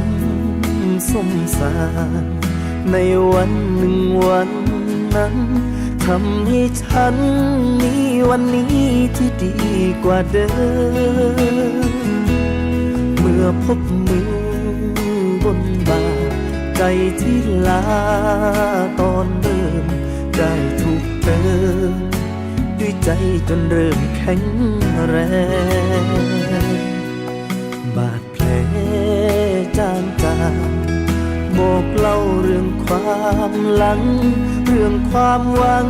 มสมสาร ในวันหนึ่งวันนั้นทำให้ฉันมีวันนี้ที่ดีกว่าเดิม เมื่อพบมือบนบ่าใจที่ลาตอนเริ่ม ได้ถูกเติมด้วยใจจนเริ่มแข็งแรง ความหลัง เรื่องความหวัง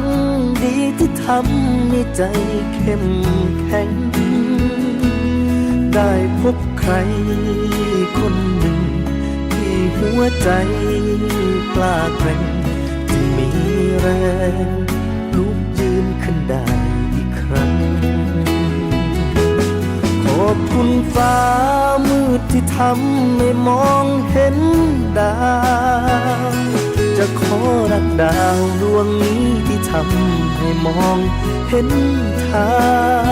ดีที่ทำให้ใจเข้มแข็ง ได้พบใครคนหนึ่ง ที่หัวใจกล้าแกร่งที่มีแรงลุกยืนขึ้นได้อีกครั้ง ขอบคุณฟ้ามืดที่ทำให้มองเห็น ดาวดวงนี้ที่ทำให้มองเห็นทา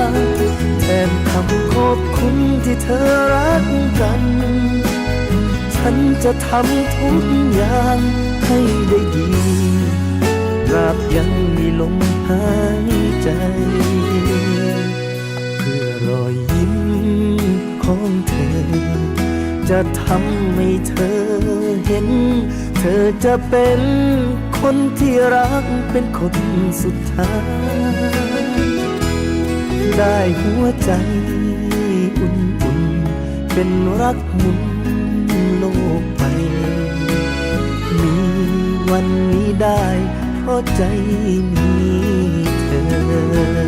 งแทนคำขอบคุณที่เธอรักกัน ฉันจะทำทุกอย่างให้ได้ดีราบยังมีลมหายใจ เพื่อรอยยิ้มของเธอ จะทำให้เธอเห็น เธอจะเป็นคนที่รักเป็นคนสุดท้าย ได้หัวใจอุ่นๆ เป็นรักหมุนโลกไป มีวันนี้ได้เพราะใจมีเธ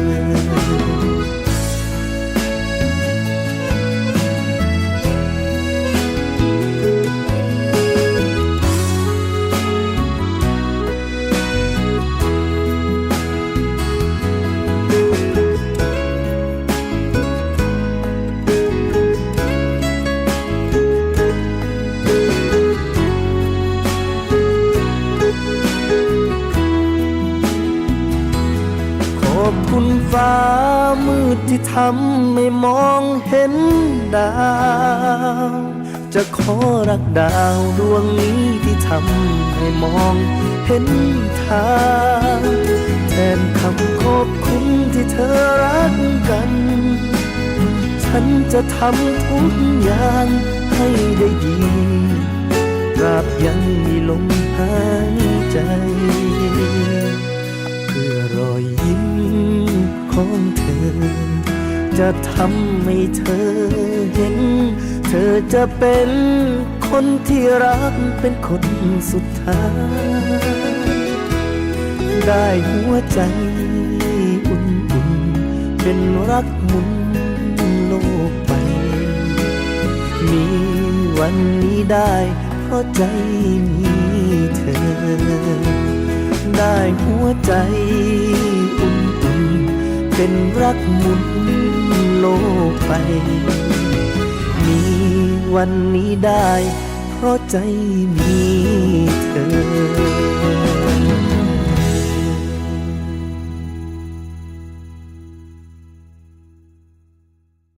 อ มืดที่ทำให้มองเห็นดาว จะขอรักดาวดวงนี้ที่ทำให้มองเห็นทางแทนคำขอบคุณที่เธอรักกัน ฉันจะทำทุกอย่างให้ได้ดีตราบยังมีลมหายใจ ของเธอ จะทำให้เธอเห็น เธอจะเป็นคนที่รักเป็นคนสุดท้าย ได้หัวใจอุ่นๆ เป็นรักหมุนโลกไป มีวันนี้ได้เพราะใจมีเธอ ได้หัวใจ เป็นรักหมุนโลกไป มีวันนี้ได้ เพราะใจมีเธอ